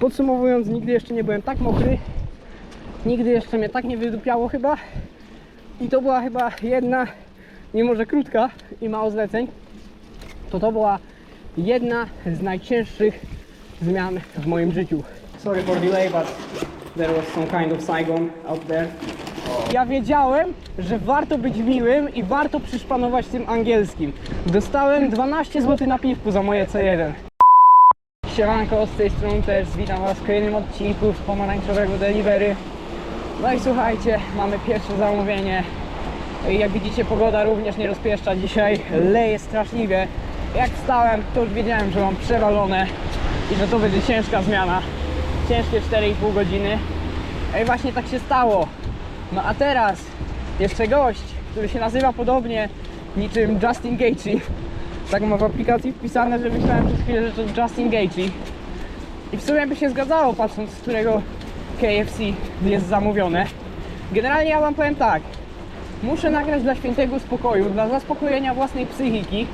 Podsumowując, nigdy jeszcze nie byłem tak mokry. Nigdy jeszcze mnie tak nie wydupiało chyba. I to była chyba jedna, mimo że krótka i mało zleceń, to to była jedna z najcięższych zmian w moim życiu. Sorry for delay, but there was some kind of Saigon out there. Ja wiedziałem, że warto być miłym i warto przyszpanować tym angielskim. Dostałem 12 zł na piwku za moje C1. Siemanko, z tej strony też witam Was w kolejnym odcinku z pomarańczowego delivery. No i słuchajcie, mamy pierwsze zamówienie. Jak widzicie pogoda również nie rozpieszcza dzisiaj, leje straszliwie. Jak wstałem, to już wiedziałem, że mam przewalone i że to będzie ciężka zmiana. Ciężkie 4,5 godziny. I właśnie tak się stało. No a teraz jeszcze gość, który się nazywa podobnie niczym Justin Gaethje. Tak ma w aplikacji wpisane, że myślałem przez chwilę, że to Justin Gaethje. I w sumie by się zgadzało, patrząc z którego KFC jest zamówione. Generalnie ja wam powiem tak. Muszę nagrać dla świętego spokoju, dla zaspokojenia własnej psychiki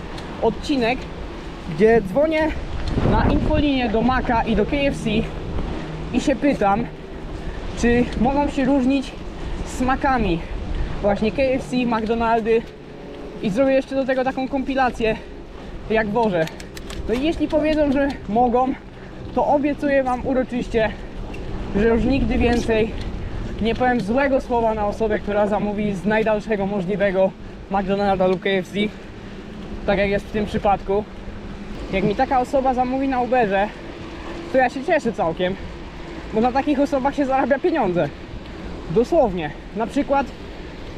odcinek, gdzie dzwonię na infolinię do Maka i do KFC i się pytam, czy mogą się różnić smakami właśnie KFC, McDonaldy i zrobię jeszcze do tego taką kompilację jak Boże. No i jeśli powiedzą, że mogą, to obiecuję Wam uroczyście, że już nigdy więcej nie powiem złego słowa na osobę, która zamówi z najdalszego możliwego McDonalda lub KFC. Tak jak jest w tym przypadku. Jak mi taka osoba zamówi na Uberze, to ja się cieszę całkiem, bo na takich osobach się zarabia pieniądze. Dosłownie. Na przykład,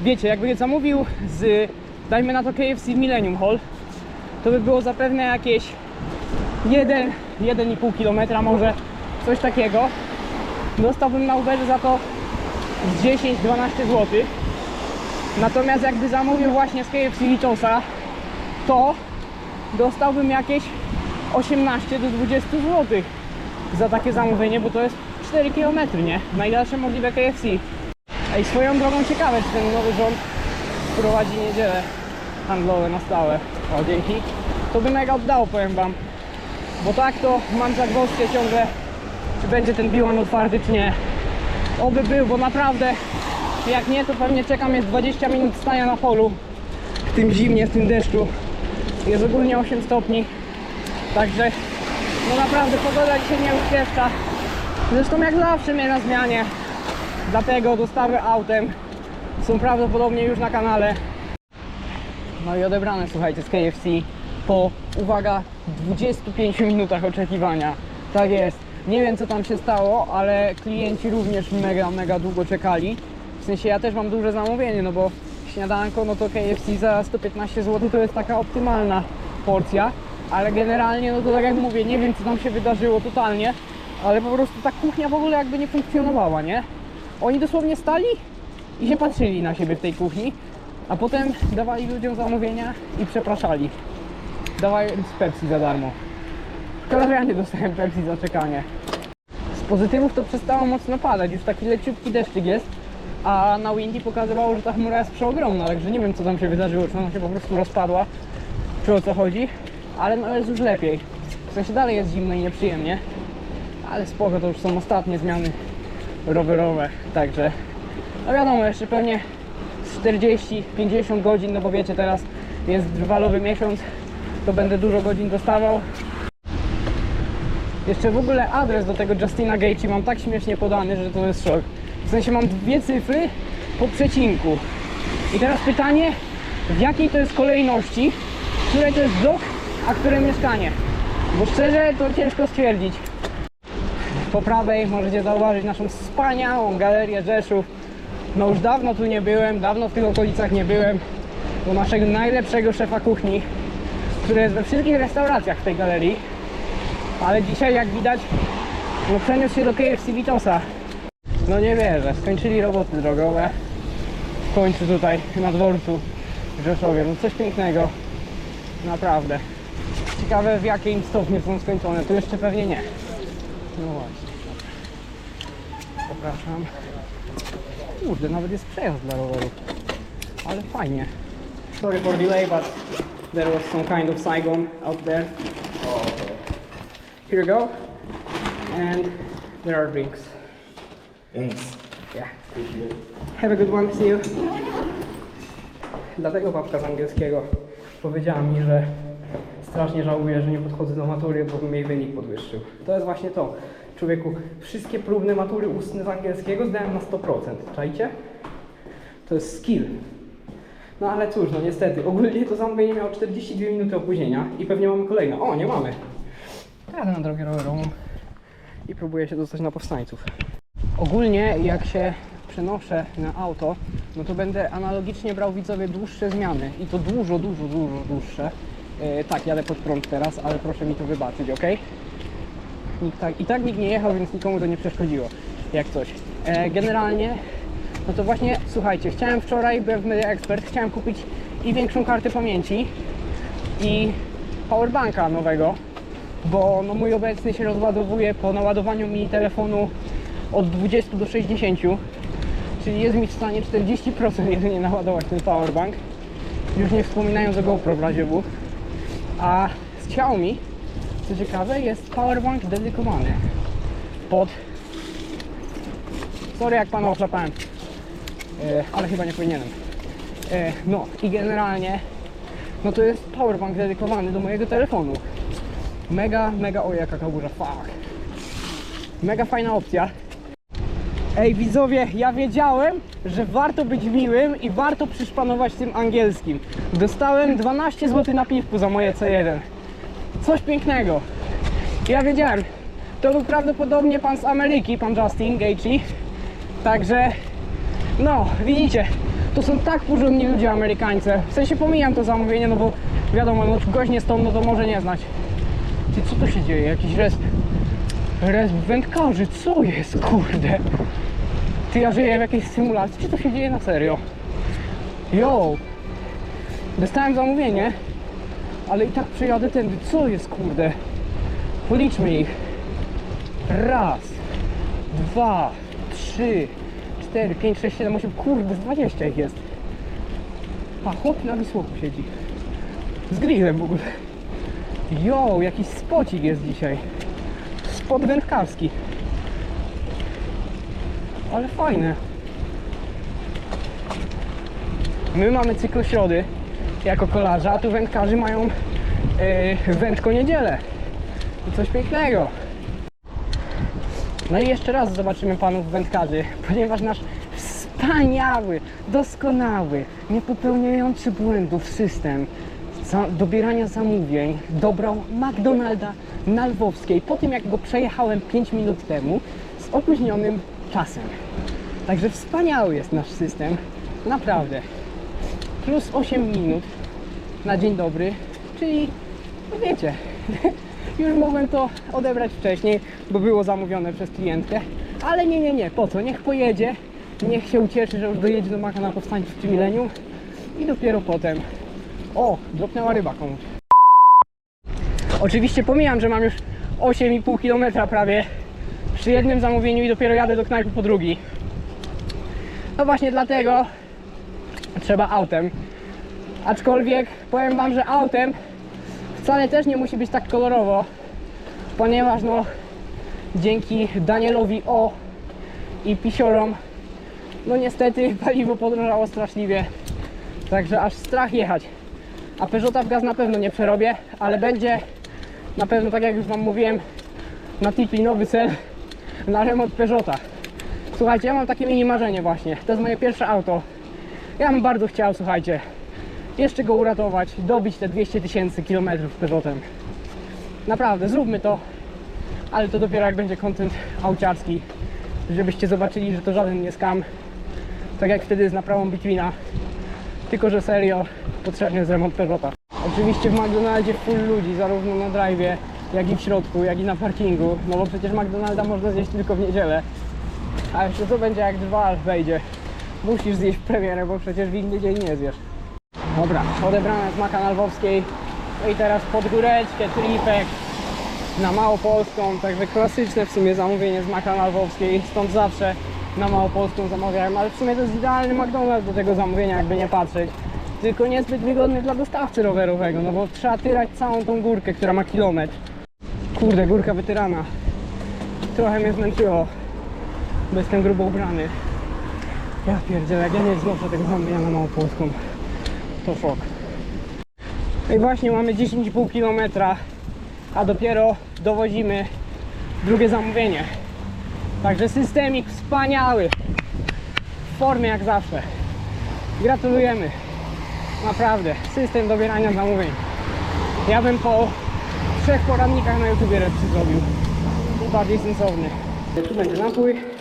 wiecie, jakby zamówił z, dajmy na to KFC Millennium Hall, to by było zapewne jakieś 1, 1,5 km może, coś takiego. Dostałbym na Uberze za to z 10-12 zł. Natomiast jakby zamówił właśnie z KFC Licząsa, to dostałbym jakieś 18 do 20 zł za takie zamówienie, bo to jest 4 km, nie? Najdalsze możliwe KFC. Ej, swoją drogą ciekawe, czy ten nowy rząd wprowadzi niedzielę handlowe na stałe. O, dzięki. To by mega oddało, powiem wam. Bo tak to mam zagwozdkę ciągle, czy będzie ten biłan otwarty, czy nie. Oby był, bo naprawdę, jak nie, to pewnie czekam jest 20 minut stania na polu. W tym zimnie, w tym deszczu. Jest ogólnie 8 stopni. Także, no naprawdę, pogoda dzisiaj nie uśpieszcza. Zresztą jak zawsze mnie na zmianie. Dlatego dostawy autem są prawdopodobnie już na kanale. No i odebrane, słuchajcie, z KFC po, uwaga, 25 minutach oczekiwania. Tak jest. Nie wiem co tam się stało, ale klienci również mega, mega długo czekali. W sensie ja też mam duże zamówienie, no bo śniadanko, no to KFC za 115 zł to jest taka optymalna porcja. Ale generalnie, no to tak jak mówię, nie wiem co tam się wydarzyło totalnie, ale po prostu ta kuchnia w ogóle jakby nie funkcjonowała, nie? Oni dosłownie stali i się patrzyli na siebie w tej kuchni, a potem dawali ludziom zamówienia i przepraszali. Dawając Pepsi za darmo. Szkoda, że ja nie dostałem Pepsi za czekanie. Z pozytywów to przestało mocno padać, już taki leciutki deszczyk jest, a na Windy pokazywało, że ta chmura jest przeogromna, także nie wiem co tam się wydarzyło, czy ona się po prostu rozpadła, czy o co chodzi, ale no jest już lepiej. W sensie dalej jest zimno i nieprzyjemnie, ale spoko, to już są ostatnie zmiany rowerowe, także no wiadomo, jeszcze pewnie z 40-50 godzin, no bo wiecie, teraz jest walowy miesiąc, to będę dużo godzin dostawał. Jeszcze w ogóle adres do tego Justina Gaethje mam tak śmiesznie podany, że to jest szok. W sensie mam dwie cyfry po przecinku. I teraz pytanie, w jakiej to jest kolejności, które to jest blok, a które mieszkanie. Bo szczerze to ciężko stwierdzić. Po prawej możecie zauważyć naszą wspaniałą galerię Rzeszów. No już dawno tu nie byłem, dawno w tych okolicach nie byłem. Do naszego najlepszego szefa kuchni, który jest we wszystkich restauracjach w tej galerii. Ale dzisiaj jak widać, no przeniósł się do KFC Vitosa. No nie wierzę, skończyli roboty drogowe. W końcu tutaj na dworcu w Rzeszowie. No coś pięknego. Naprawdę. Ciekawe w jakim stopniu są skończone. Tu jeszcze pewnie nie. No właśnie. Zapraszam. Kurde, nawet jest przejazd dla rowerów. Ale fajnie. Sorry for delay, but there was some kind of Saigon out there. Here we go. And There are drinks. Thanks. Yeah. Have a good one, see you. Dlatego babka z angielskiego powiedziała mi, że strasznie żałuję, że nie podchodzę do matury, bo bym jej wynik podwyższył. To jest właśnie to. Człowieku, wszystkie próbne matury ustne z angielskiego zdałem na 100%. Czajcie? To jest skill. No ale cóż, no niestety. Ogólnie to zamówienie miało 42 minuty opóźnienia i pewnie mamy kolejne. O, nie mamy. Jadę na drogę rowerową i próbuję się dostać na powstańców. Ogólnie jak się przenoszę na auto, no to będę analogicznie brał widzowie dłuższe zmiany i to dużo, dużo, dużo dłuższe. E, tak, jadę pod prąd teraz, ale proszę mi to wybaczyć, ok? Nikt tak, I tak nikt nie jechał, więc nikomu to nie przeszkodziło, jak coś. E, generalnie, no to właśnie, słuchajcie, chciałem wczoraj, byłem w Media Expert, chciałem kupić i większą kartę pamięci i powerbanka nowego, bo no mój obecny się rozładowuje po naładowaniu mi telefonu od 20 do 60, czyli jest mi w stanie 40% jedynie naładować ten powerbank. Już nie wspominając o GoPro w razie W. A z Xiaomi, co ciekawe, jest powerbank dedykowany pod... Sorry jak pana ochlapałem, e, ale chyba nie powinienem. E, no i generalnie, no to jest powerbank dedykowany do mojego telefonu. Mega, mega, o jaka kałuża, fuck. Mega fajna opcja. Ej widzowie, ja wiedziałem, że warto być miłym i warto przyszpanować tym angielskim. Dostałem 12 zł na piwku za moje C1. Coś pięknego. Ja wiedziałem. To był prawdopodobnie pan z Ameryki, pan Justin Gaethje. Także, no, widzicie, to są tak porządni ludzie Amerykańcy. W sensie pomijam to zamówienie, no bo wiadomo, no gość nie stąd, no to może nie znać. Ty, co tu się dzieje? Jakiś resp... Resp wędkarzy, co jest, kurde? Ty, ja żyję w jakiejś symulacji, czy to się dzieje na serio? Yo! Dostałem zamówienie, ale i tak przejadę tędy. Co jest, kurde? Policzmy ich. Raz, dwa, trzy, cztery, pięć, sześć, siedem, osiem, kurde, 20 ich jest. A chłop na Wisłoku siedzi. Z grillem w ogóle. Jo, jakiś spocik jest dzisiaj. Spot wędkarski. Ale fajne. My mamy cykl środy jako kolarze, a tu wędkarzy mają yy, wędko niedzielę. I coś pięknego. No i jeszcze raz zobaczymy panów wędkarzy, ponieważ nasz wspaniały, doskonały, niepopełniający błędów system za dobierania zamówień dobrał McDonalda na Lwowskiej po tym jak go przejechałem 5 minut temu z opóźnionym czasem. Także wspaniały jest nasz system, naprawdę. Plus 8 minut na dzień dobry, czyli no wiecie, już mogłem to odebrać wcześniej, bo było zamówione przez klientkę, ale nie, nie, nie, po co? Niech pojedzie, niech się ucieszy, że już dojedzie do Maka na powstańców w Milenium i dopiero potem o, dropnęła ryba komuś. Oczywiście pomijam, że mam już 8,5 km prawie przy jednym zamówieniu i dopiero jadę do knajpy po drugi. No właśnie dlatego trzeba autem. Aczkolwiek powiem wam, że autem wcale też nie musi być tak kolorowo, ponieważ no dzięki Danielowi O i pisiorom no niestety paliwo podrożało straszliwie. Także aż strach jechać. A Peugeota w gaz na pewno nie przerobię, ale będzie na pewno, tak jak już Wam mówiłem, na Tipli nowy cel na remont Peugeota. Słuchajcie, ja mam takie mini marzenie właśnie. To jest moje pierwsze auto. Ja bym bardzo chciał, słuchajcie, jeszcze go uratować, dobić te 200 tysięcy kilometrów Peugeotem. Naprawdę, zróbmy to, ale to dopiero jak będzie kontent auciarski, żebyście zobaczyli, że to żaden nie skam. Tak jak wtedy z naprawą Bitwina. Tylko, że serio, potrzebny jest remont Peugeota. Oczywiście w McDonaldzie full ludzi, zarówno na drive'ie, jak i w środku, jak i na parkingu. No bo przecież McDonalda można zjeść tylko w niedzielę. A jeszcze co będzie jak drwal wejdzie? Musisz zjeść premierę, bo przecież w inny dzień nie zjesz. Dobra, odebrane z Maka Lwowskiej. No i teraz pod góreczkę, tripek na Małopolską. Także klasyczne w sumie zamówienie z Maka Lwowskiej. Stąd zawsze na Małopolską zamawiałem, ale w sumie to jest idealny McDonald's do tego zamówienia, jakby nie patrzeć. Tylko niezbyt wygodny dla dostawcy rowerowego, no bo trzeba tyrać całą tą górkę, która ma kilometr. Kurde, górka wytyrana. trochę mnie zmęczyło, bo jestem grubo ubrany. Ja pierdzielę, jak ja nie znoszę tego zamówienia na Małopolską, to szok. No i właśnie mamy 10,5 km, a dopiero dowozimy drugie zamówienie. Także systemik wspaniały. W formie jak zawsze. Gratulujemy. Naprawdę. System dobierania zamówień. Ja bym po trzech poradnikach na YouTubie lepszy zrobił. Bardziej sensowny. Tu będzie napój.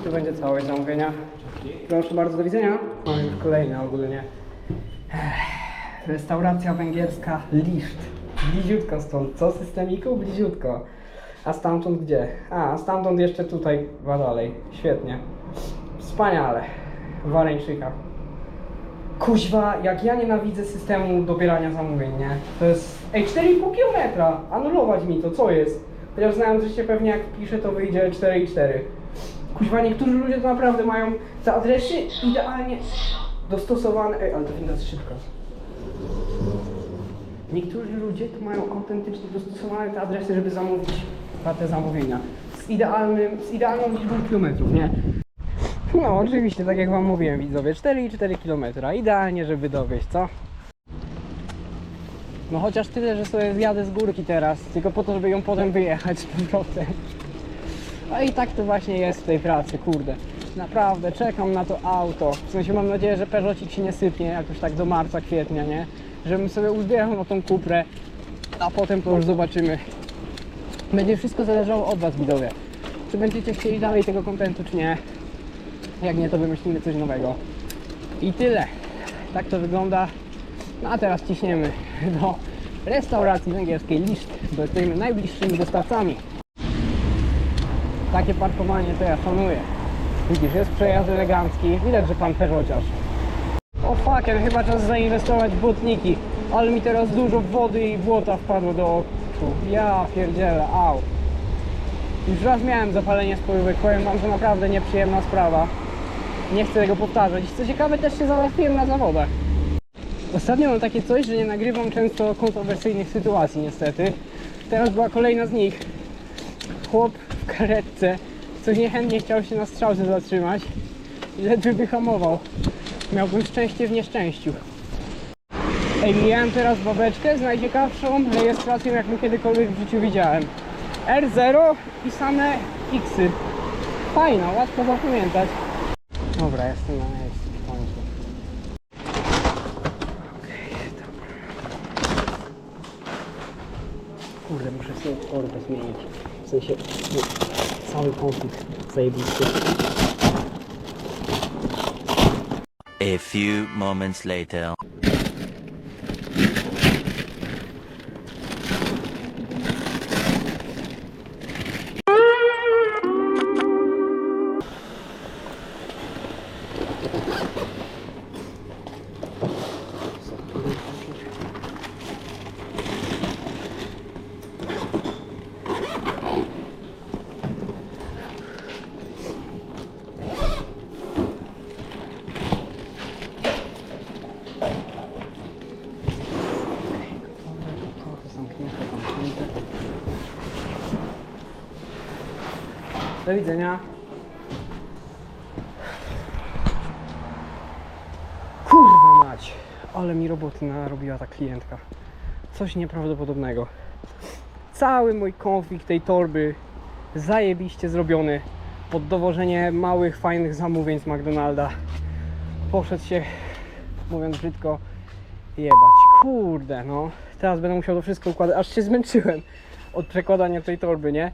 I tu będzie całość zamówienia. Proszę bardzo, do widzenia. Mamy już kolejne ogólnie. Restauracja węgierska Liszt. Bliziutko stąd. Co systemiku? Bliziutko. A stamtąd gdzie? A, stamtąd jeszcze tutaj, dwa dalej. Świetnie. Wspaniale. Waleńczyka. Kuźwa, jak ja nienawidzę systemu dobierania zamówień, nie? To jest... Ej, 4,5 km! Anulować mi to, co jest? Chociaż znając życie, pewnie jak piszę, to wyjdzie 4,4. Kuźwa, niektórzy ludzie to naprawdę mają te adresy idealnie dostosowane... Ej, ale to widać szybko. Niektórzy ludzie to mają autentycznie dostosowane te adresy, żeby zamówić na te zamówienia. Z idealnym, z idealną liczbą kilometrów, nie? No, oczywiście, tak jak wam mówiłem, widzowie, 4,4 km. Idealnie, żeby dowieść, co? No chociaż tyle, że sobie zjadę z górki teraz, tylko po to, żeby ją potem wyjechać z powrotem. A i tak to właśnie jest w tej pracy, kurde. Naprawdę, czekam na to auto. W sensie mam nadzieję, że Peugeotik się nie sypnie jakoś tak do marca, kwietnia, nie? Żebym sobie uzbierał na tą kuprę, a potem to już zobaczymy. Będzie wszystko zależało od Was, widzowie. Czy będziecie chcieli dalej tego kontentu, czy nie. Jak nie, to wymyślimy coś nowego. I tyle. Tak to wygląda. No a teraz ciśniemy do restauracji węgierskiej Liszt, bo jesteśmy najbliższymi dostawcami. Takie parkowanie to ja szanuję. Widzisz, jest przejazd elegancki. Widać, że pan Peugeotiarz. O fucker, chyba czas zainwestować w błotniki. Ale mi teraz dużo wody i błota wpadło do oczu. Ja pierdzielę, au. Już raz miałem zapalenie spojówek, powiem wam, że naprawdę nieprzyjemna sprawa. Nie chcę tego powtarzać. Co ciekawe, też się załatwiłem na zawodach. Ostatnio mam takie coś, że nie nagrywam często kontrowersyjnych sytuacji niestety. Teraz była kolejna z nich. Chłop w karetce, coś niechętnie chciał się na strzałce zatrzymać i ledwie wyhamował. Miałbym szczęście w nieszczęściu. Ej, mijałem teraz babeczkę z najciekawszą rejestracją, jaką kiedykolwiek w życiu widziałem. R0 i same Xy. Fajna, łatwo zapamiętać. Dobra, jestem na miejscu. Kurde, muszę sobie torbę zmienić. No, cały konflikt. A few moments later. Do widzenia. Kurwa mać, ale mi roboty narobiła ta klientka. Coś nieprawdopodobnego. Cały mój konflikt tej torby zajebiście zrobiony pod dowożenie małych, fajnych zamówień z McDonalda. Poszedł się, mówiąc brzydko, jebać. Kurde, no. Teraz będę musiał to wszystko układać. Aż się zmęczyłem od przekładania tej torby, nie?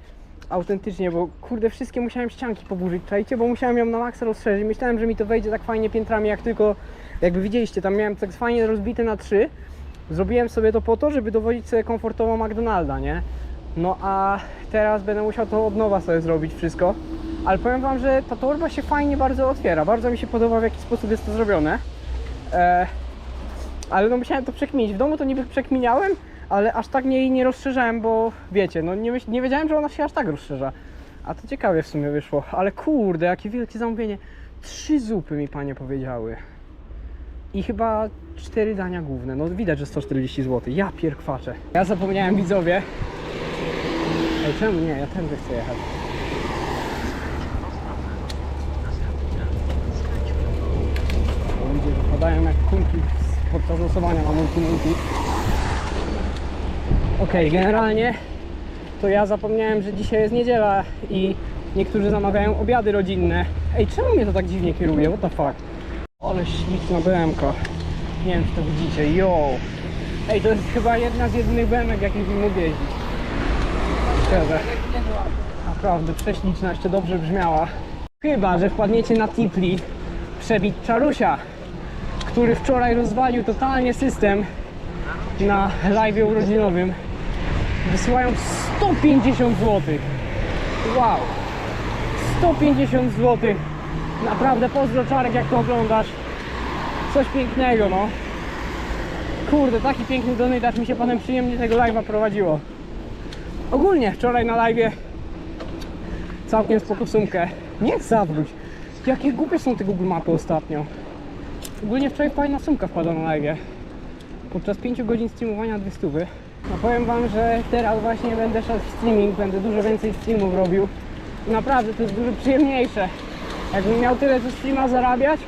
Autentycznie, bo kurde, wszystkie musiałem ścianki poburzyć, czajcie, bo musiałem ją na maksa rozszerzyć. Myślałem, że mi to wejdzie tak fajnie piętrami, jak tylko, jakby widzieliście, tam miałem tak fajnie rozbite na trzy. Zrobiłem sobie to po to, żeby dowodzić sobie komfortowo McDonalda, nie? No a teraz będę musiał to od nowa sobie zrobić wszystko. Ale powiem wam, że ta torba się fajnie bardzo otwiera. Bardzo mi się podoba w jaki sposób jest to zrobione. E, ale no musiałem to przekminić. W domu to niby przekminiałem, ale aż tak nie, nie rozszerzałem, bo wiecie, no nie, nie wiedziałem, że ona się aż tak rozszerza. A to ciekawie w sumie wyszło. Ale kurde, jakie wielkie zamówienie. Trzy zupy mi panie powiedziały. i chyba cztery dania główne. No widać, że 140 zł. Ja pierkwaczę. Ja zapomniałem widzowie. Ej, czemu nie? Ja tędy chcę jechać. Ludzie wypadają jak kulki podczas losowania na multi-multi. Okej, generalnie to ja zapomniałem, że dzisiaj jest niedziela i niektórzy zamawiają obiady rodzinne. Ej, czemu mnie to tak dziwnie kieruje? What the fuck? Ale śliczna BMK. Nie wiem, czy to widzicie. Yo! Ej, to jest chyba jedna z jedynych BMK, jakich mógł jeździć. Szczerze. Naprawdę, prześliczna, jeszcze dobrze brzmiała. Chyba, że wpadniecie na Tipli przebić Czarusia, który wczoraj rozwalił totalnie system na live urodzinowym. Wysyłają 150 zł. Wow! 150 zł. Naprawdę pozdro Czarek, jak to oglądasz. Coś pięknego, no. Kurde, taki piękny donate, mi się panem przyjemnie tego live'a prowadziło. Ogólnie wczoraj na live'ie całkiem spoko sumkę. Nie zawróć. Jakie głupie są te Google Mapy ostatnio. Ogólnie wczoraj fajna sumka wpadła na live'ie. Podczas 5 godzin streamowania dwie stówy. No powiem wam, że teraz właśnie będę szedł w streaming, będę dużo więcej streamów robił. Naprawdę to jest dużo przyjemniejsze. Jakbym miał tyle co streama zarabiać,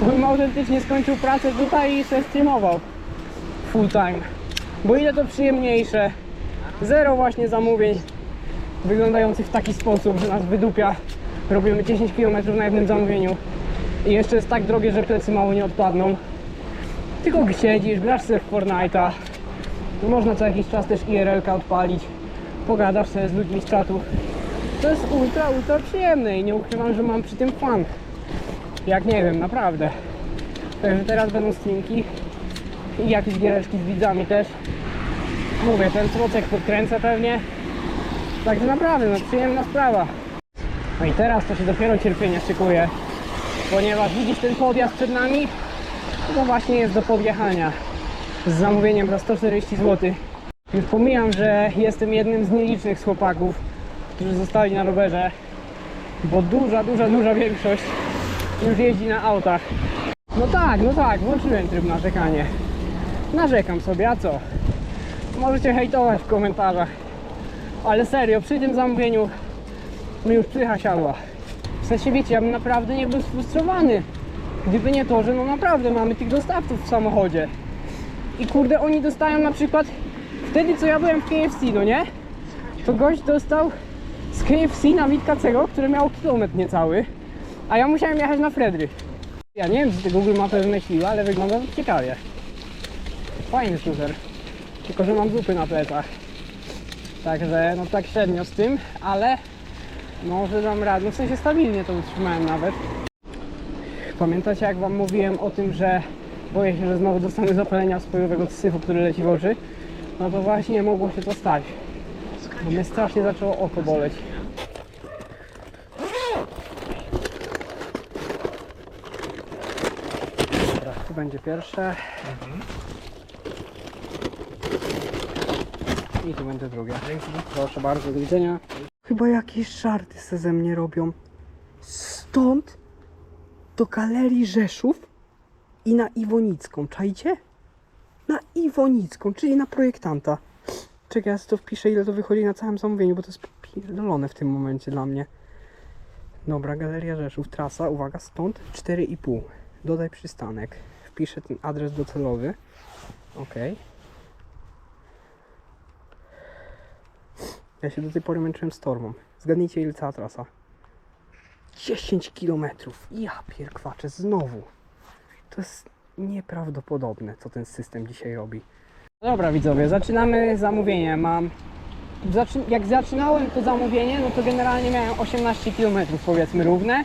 to bym autentycznie skończył pracę tutaj i sobie streamował full time. Bo ile to przyjemniejsze. Zero właśnie zamówień wyglądających w taki sposób, że nas wydupia. Robimy 10 km na jednym zamówieniu. I jeszcze jest tak drogie, że plecy mało nie odpadną. Tylko siedzisz, grasz sobie w Fortnite'a. Można co jakiś czas też IRL-ka odpalić. Pogadasz sobie z ludźmi z czatu. To jest ultra, ultra przyjemne i nie ukrywam, że mam przy tym fan. Jak nie wiem, naprawdę. Także teraz będą streamki i jakieś giereczki z widzami też. Mówię, ten trocek podkręcę pewnie. Także naprawdę, no przyjemna sprawa. No i teraz to się dopiero cierpienie szykuje, ponieważ widzisz ten podjazd przed nami? To właśnie jest do podjechania z zamówieniem za 140 zł. Już pomijam, że jestem jednym z nielicznych chłopaków, którzy zostali na rowerze, bo duża, duża, duża większość już jeździ na autach. No tak, no tak, włączyłem tryb narzekanie. Narzekam sobie, a co? Możecie hejtować w komentarzach. Ale serio, przy tym zamówieniu mi już psycha siadła. W sensie wiecie, ja bym naprawdę nie był sfrustrowany. Gdyby nie to, że no naprawdę mamy tych dostawców w samochodzie. I kurde, oni dostają na przykład wtedy co ja byłem w KFC, no nie? To gość dostał z KFC na Witkacego, które miało kilometr niecały, a ja musiałem jechać na Fredry. Ja nie wiem, czy te Google Mapy wymyśliła, ale wygląda to ciekawie. Fajny shooter. Tylko, że mam zupy na plecach. Także no tak średnio z tym, ale może dam radę. No w sensie stabilnie to utrzymałem nawet. Pamiętacie jak wam mówiłem o tym, że boję się, że znowu dostanę zapalenia spojowego syfu, który leci w oczy? No to właśnie mogło się to stać. Bo mnie strasznie zaczęło oko boleć. Dobra, tu będzie pierwsze. I tu będzie drugie. Proszę bardzo, do widzenia. Chyba jakieś żarty se ze mnie robią. Stąd do galerii Rzeszów i na Iwonicką. Czajcie? Na Iwonicką, czyli na projektanta. Czekaj, ja to wpiszę, ile to wychodzi na całym zamówieniu, bo to jest pierdolone w tym momencie dla mnie. Dobra, Galeria Rzeszów, trasa, uwaga, stąd 4,5. Dodaj przystanek. Wpiszę ten adres docelowy. Ok. Ja się do tej pory męczyłem z torbą. Zgadnijcie ile cała trasa. 10 km. Ja pierkwaczę, znowu. To jest nieprawdopodobne, co ten system dzisiaj robi. Dobra widzowie, zaczynamy zamówienie. Mam... Jak zaczynałem to zamówienie, no to generalnie miałem 18 km powiedzmy równe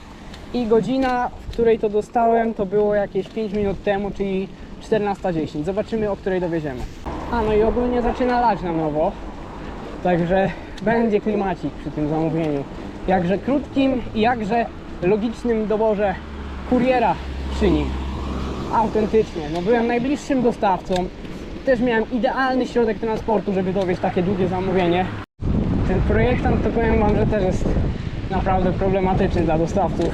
i godzina, w której to dostałem, to było jakieś 5 minut temu, czyli 14.10. Zobaczymy, o której dowieziemy. A no i ogólnie zaczyna lać na nowo, także będzie klimacik przy tym zamówieniu. Jakże krótkim i jakże logicznym doborze kuriera przy nim. Autentycznie, no byłem najbliższym dostawcą. Też miałem idealny środek transportu, żeby dowieść takie długie zamówienie. Ten projektant to powiem Wam, że też jest naprawdę problematyczny dla dostawców.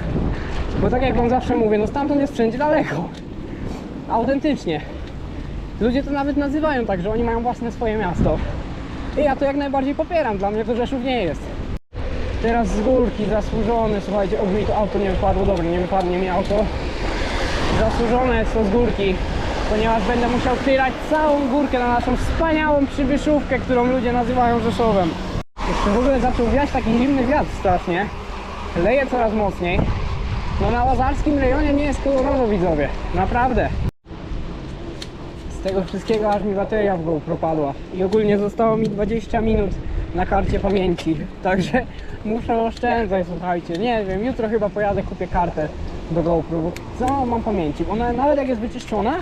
Bo tak jak Wam zawsze mówię, no stamtąd jest wszędzie daleko. Autentycznie. Ludzie to nawet nazywają tak, że oni mają własne swoje miasto. I ja to jak najbardziej popieram, dla mnie to Rzeszów nie jest. Teraz z górki, zasłużone, słuchajcie, oby mi to auto nie wypadło, dobra, nie wypadnie mi auto. Zasłużone to z górki, ponieważ będę musiał tyrać całą górkę na naszą wspaniałą przybyszówkę, którą ludzie nazywają Rzeszowem. Jeszcze w ogóle zaczął wiać taki zimny wiatr strasznie. Leje coraz mocniej. No na łazarskim rejonie nie jest kolorowo widzowie, naprawdę. Z tego wszystkiego aż mi bateria w GoPro padła. I ogólnie zostało mi 20 minut na karcie pamięci. Także muszę oszczędzać, słuchajcie. Nie wiem, jutro chyba pojadę, kupię kartę do GoPro, bo co mam pamięci? Ona nawet jak jest wyczyszczona,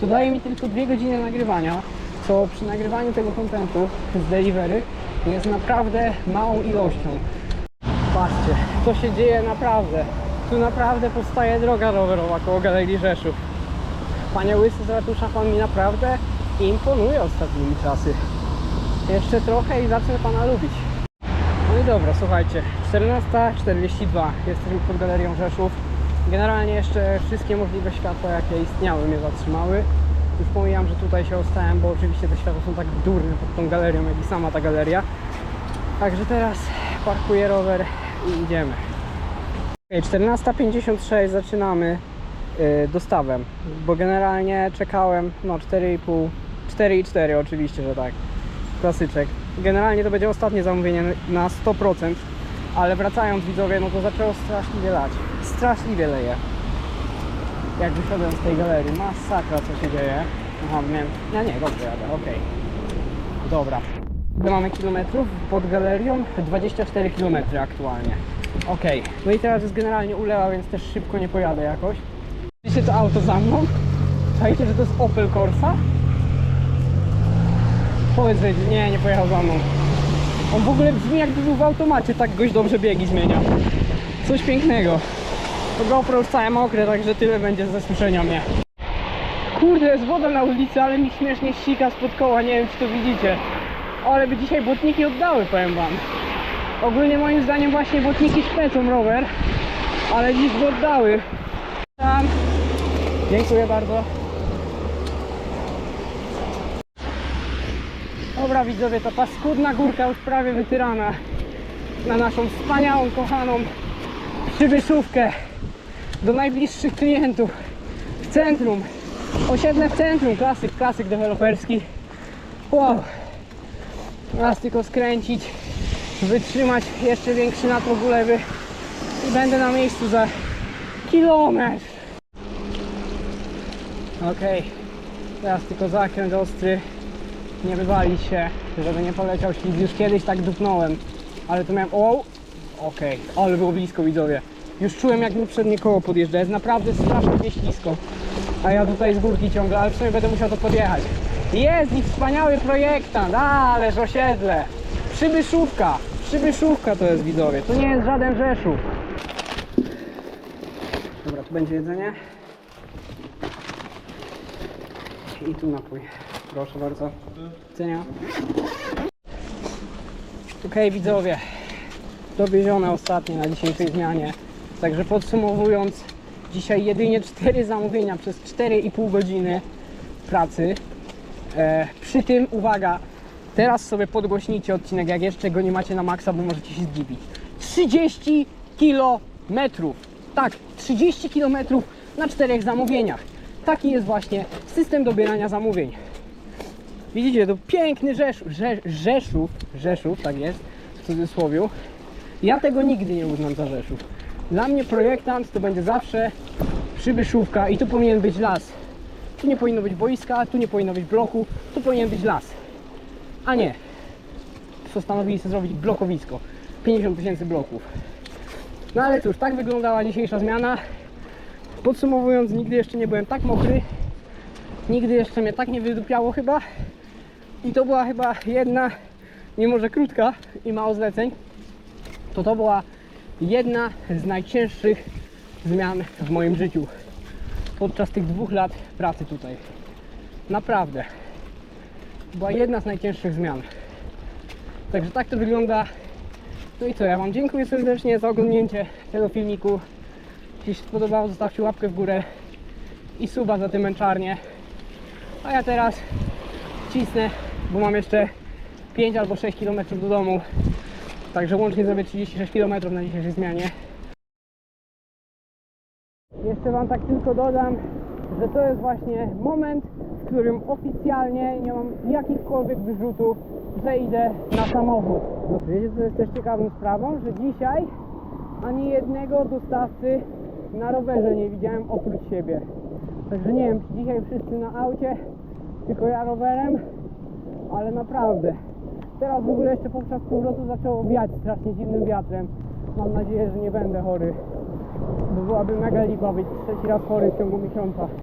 to daje mi tylko 2 godziny nagrywania, co przy nagrywaniu tego kontentu z delivery jest naprawdę małą ilością. Patrzcie, co się dzieje naprawdę. Tu naprawdę powstaje droga rowerowa koło Galerii Rzeszów. Panie Łysy z ratusza, pan mi naprawdę imponuje ostatnimi czasy. Jeszcze trochę i zacznę pana lubić. No i dobra, słuchajcie, 14.42, jesteśmy pod Galerią Rzeszów. Generalnie jeszcze wszystkie możliwe światła, jakie istniały, mnie zatrzymały. Już pomijam, że tutaj się ostałem, bo oczywiście te światła są tak durne pod tą galerią, jak i sama ta galeria. Także teraz parkuję rower i idziemy. Okay, 14.56 zaczynamy y, dostawę, bo generalnie czekałem no 4,5, 4,4 oczywiście, że tak, klasyczek. Generalnie to będzie ostatnie zamówienie na 100%, ale wracając widzowie, no to zaczęło straszliwie lać, straszliwie leje. Jak wyszedłem z tej galerii, masakra co się dzieje. Aha, miałem, ja nie, dobrze jadę, okej. Dobra. Ile mamy kilometrów pod galerią? 24 km aktualnie. Okej, no i teraz jest generalnie ulewa, więc też szybko nie pojadę jakoś. Widzicie to auto za mną? Czajcie, że to jest Opel Corsa? Powiedz, że nie, nie pojechał za mną. On w ogóle brzmi jakby był w automacie, tak goś dobrze biegi zmienia. Coś pięknego. To GoPro już całe mokre, także tyle będzie ze słyszenia mnie. Kurde, jest woda na ulicy, ale mi śmiesznie ścika spod koła, nie wiem czy to widzicie. Ale by dzisiaj błotniki oddały, powiem wam. Ogólnie moim zdaniem właśnie błotniki szpecą rower, ale dziś go oddały. Tam. Dziękuję bardzo. Dobra widzowie, ta paskudna górka już prawie wytyrana na naszą wspaniałą, kochaną przybyszówkę do najbliższych klientów w centrum. Osiedle w centrum, klasyk, klasyk deweloperski. Wow. Raz tylko skręcić, wytrzymać jeszcze większy natłok ulewy i będę na miejscu za kilometr. Okej, teraz tylko zakręt ostry, nie wywalić się, żeby nie poleciał ślizg. Już kiedyś tak dupnąłem, ale to miałem... O! Okej, ale było blisko widzowie. Już czułem jak mi przednie koło podjeżdża, jest naprawdę strasznie ślisko. A ja tutaj z górki ciągle, ale sumie będę musiał to podjechać. Jest i wspaniały projektant, ależ osiedle. Przybyszówka, Przybyszówka to jest widzowie, to nie jest żaden Rzeszów. Dobra, tu będzie jedzenie. I tu napój. Proszę bardzo. Cenia. Okej widzowie, dowiezione ostatnie na dzisiejszej zmianie. Także podsumowując, dzisiaj jedynie 4 zamówienia przez 4,5 godziny pracy. E, przy tym, uwaga, teraz sobie podgłośnijcie odcinek, jak jeszcze go nie macie na maksa, bo możecie się zdziwić. 30 kilometrów. Tak, 30 kilometrów na czterech zamówieniach. Taki jest właśnie system dobierania zamówień. Widzicie, to piękny Rzeszów, Rze, Rzeszów, Rzeszów, tak jest, w cudzysłowie. Ja tego nigdy nie uznam za Rzeszów. Dla mnie projektant to będzie zawsze przybyszówka i tu powinien być las. Tu nie powinno być boiska, tu nie powinno być bloku, tu powinien być las. A nie. Postanowili sobie zrobić blokowisko. 50 tysięcy bloków. No ale cóż, tak wyglądała dzisiejsza zmiana. Podsumowując, nigdy jeszcze nie byłem tak mokry. Nigdy jeszcze mnie tak nie wydupiało chyba. I to była chyba jedna, mimo że krótka i mało zleceń, to to była jedna z najcięższych zmian w moim życiu podczas tych dwóch lat pracy tutaj. Naprawdę. Była jedna z najcięższych zmian. Także tak to wygląda. No i co, ja Wam dziękuję serdecznie za oglądnięcie tego filmiku. Jeśli się spodobało, zostawcie łapkę w górę i suba za tym męczarnię. A ja teraz cisnę, bo mam jeszcze 5 albo 6 km do domu. Także łącznie zrobię 36 km na dzisiejszej zmianie. Jeszcze Wam tak tylko dodam, że to jest właśnie moment, w którym oficjalnie nie mam jakichkolwiek wyrzutów, że idę na samochód. Wiecie, co jest też ciekawą sprawą, że dzisiaj ani jednego dostawcy na rowerze nie widziałem oprócz siebie. Także nie wiem, czy dzisiaj wszyscy na aucie, tylko ja rowerem, ale naprawdę. Teraz w ogóle jeszcze podczas powrotu zaczęło wiać strasznie dziwnym wiatrem. Mam nadzieję, że nie będę chory. Bo byłaby mega lipa być trzeci raz chory w ciągu miesiąca.